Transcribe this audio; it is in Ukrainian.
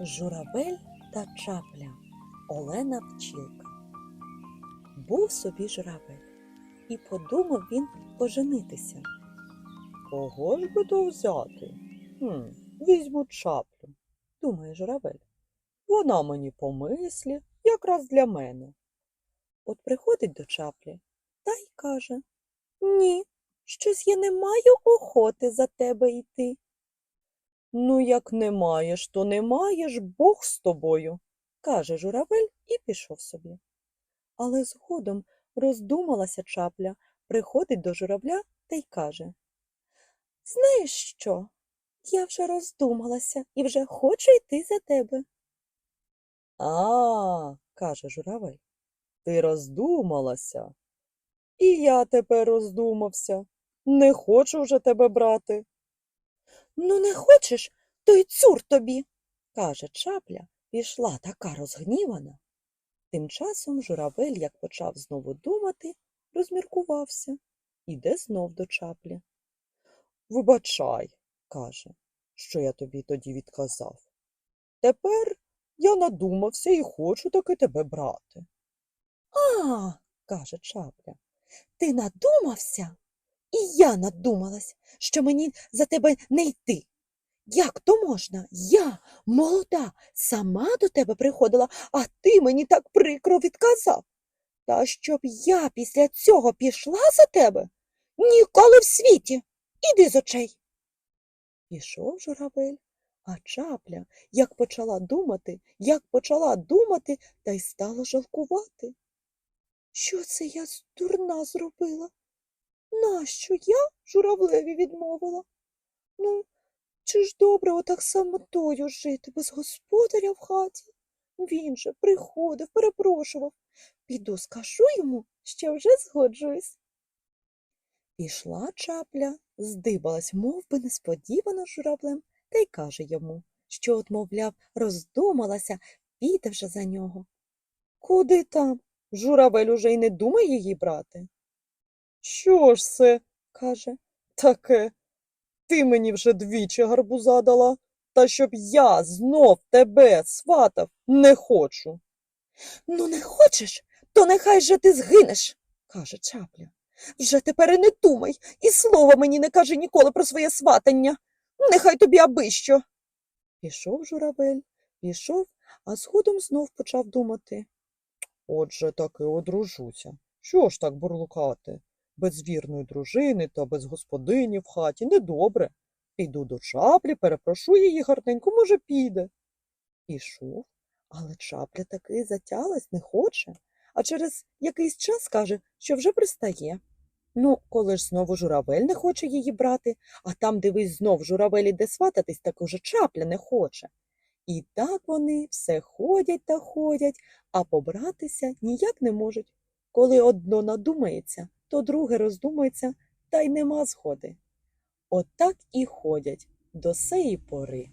Журавель та чапля Олена Пчілка. Був собі журавель, і подумав він поженитися. Кого ж би то взяти? Хм, візьму чаплю, думає журавель. Вона мені по мислі, якраз для мене. От приходить до чаплі та й каже Ні, щось я не маю охоти за тебе йти. Ну, як не маєш, то не маєш, Бог з тобою, каже журавель і пішов собі. Але згодом роздумалася чапля, приходить до журавля та й каже Знаєш що? Я вже роздумалася і вже хочу йти за тебе. А, каже журавель, ти роздумалася. І я тепер роздумався. Не хочу вже тебе брати. Ну, не хочеш, то й цур тобі, каже чапля, пішла така розгнівана. Тим часом журавель, як почав знову думати, розміркувався, іде знов до чаплі. Вибачай, каже, що я тобі тоді відказав. Тепер я надумався і хочу таки тебе брати. А, каже чапля, ти надумався? І я надумалась, що мені за тебе не йти. Як то можна? Я, молода, сама до тебе приходила, а ти мені так прикро відказав. Та щоб я після цього пішла за тебе? Ніколи в світі. Іди з очей. Пішов журавель, а чапля, як почала думати, як почала думати, та й стала жалкувати. Що це я з- дурна зробила? Нащо я журавлеві відмовила? Ну, чи ж добре отак самотою жити, без господаря в хаті? Він же приходив, перепрошував. Піду скажу йому, що вже згоджуюсь. Пішла чапля, здибалась, мов би несподівано журавлем, та й каже йому, що, от, мовляв, роздумалася, піде вже за нього. Куди там? Журавель уже й не думає її брати. Що ж це, каже, таке? Ти мені вже двічі гарбуза дала, та щоб я знов тебе сватав не хочу. Ну, не хочеш, то нехай же ти згинеш, каже чапля. Вже тепер і не думай, і слова мені не кажи ніколи про своє сватання. Нехай тобі аби що. Пішов журавель, пішов, а згодом знов почав думати. Отже, таки одружуся. Що ж так бурлукати? Без вірної дружини та без господині в хаті недобре. Піду до чаплі, перепрошу її гарненько, може, піде. Пішов, але чапля таки затялась, не хоче, а через якийсь час каже, що вже пристає. Ну, коли ж знову журавель не хоче її брати, а там, дивись, знов журавель іде свататись, так уже чапля не хоче. І так вони все ходять та ходять, а побратися ніяк не можуть. Коли одно надумається, то друге роздумається, та й нема згоди. Отак і ходять до сеї пори.